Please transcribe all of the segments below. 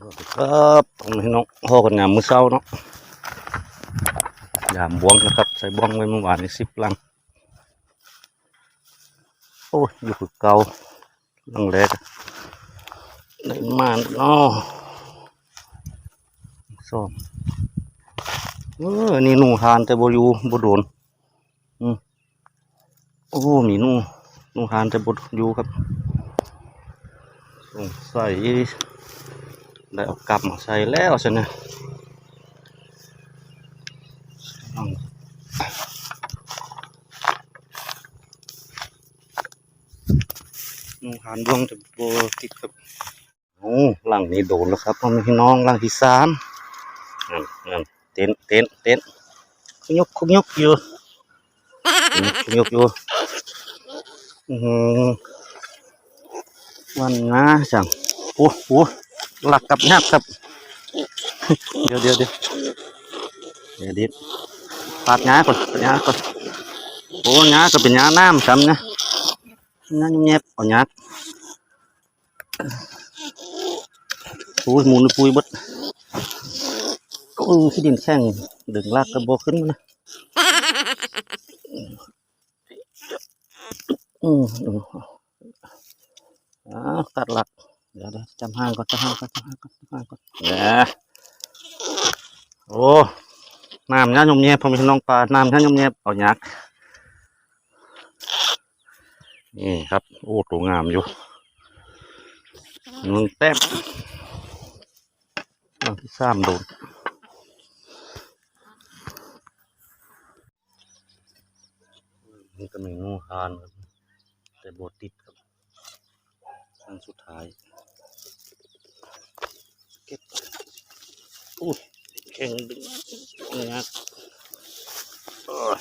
ครับผมให้น้องพ่อกันยามมือเช้าเนาะยามบวงนะครับ ใส่บวงไว้เมื่อวานนี้สิบลัง โอ้ย อยู่คือเก่าลังแรกได้มาเนาะซ้อมเออนี่นูหานแต่บอยู่บโดนอืมโอ้มีนูนูหานแต่บอยู่ครับสงสัย ได้เอากลับมาใส่แล้วสินะลองนูหันดวงจะโบติดกับโอ้หลังนี้โดนแล้วครับพ่อแม่พี่น้องหลังที่สามนั่นนั่นเต้นเต้นเต้นคุกยกคุกยกอยู่อืมคุกยกอยู่อือหือวันนะจังโอ้โห หลักกับยับครับ เดี๋ยวเดี๋ยวเดี๋ยวเดี๋ยวดี๋ยวปาดหญ้าก่อนปาดหญ้าก่อนโอ้หญ้าก็เป็นหญ้าน้ำซ้ำนะหญ้าแยบๆเอาหญ้าโอ้ยหมูนปุยบดโอ้ยขี้ดินแข็งดึงลากกระบอกขึ้นมานะอืมอืมอ่าตัดหลัก เดี๋ยวเดี๋ยวจำห้างก่อนจำห้างก่อนจำห้างก่อนจำห้างก่อนเนี่ยโอ้น้ำย่ายมแยบพอมีน้องปลาน้ำย่ายมแยบเอาหยักนี่ครับ โอ้ตัวงามอยู่หนึ่งแต้มอันที่สามโดนนี่ก็มีงูหานครับแต่บดติดครับ รั้งสุดท้ายเก็บอุ้ยแข็งดึงเนี่ยโอ้ย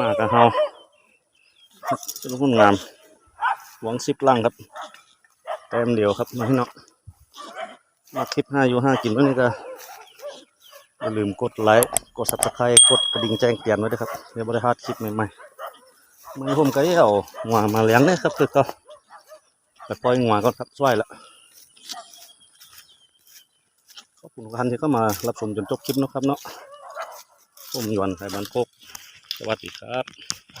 มากันเฮาเป็นคนงาม หวังสิบลังครับ แต้มเดียวครับมาให้เนาะมาคลิปห้าอยู่ห้ากินวันนี้ก็ อย่าลืมกดไลค์ กดซับสไครต์กดกระดิ่งแจ้งเตือนไว้ด้วยครับเดี๋ยวบริหารคลิปใหม่ๆมือผมก็เอาหัวมาเลี้ยงนะครับคือก็ไปปล่อยหัวก่อนครับช่วยละขอบคุณทุกท่านที่เข้ามารับชมจนจบคลิปนะครับเนาะผมหยวนไทยบ้านโคกสวัสดีครับ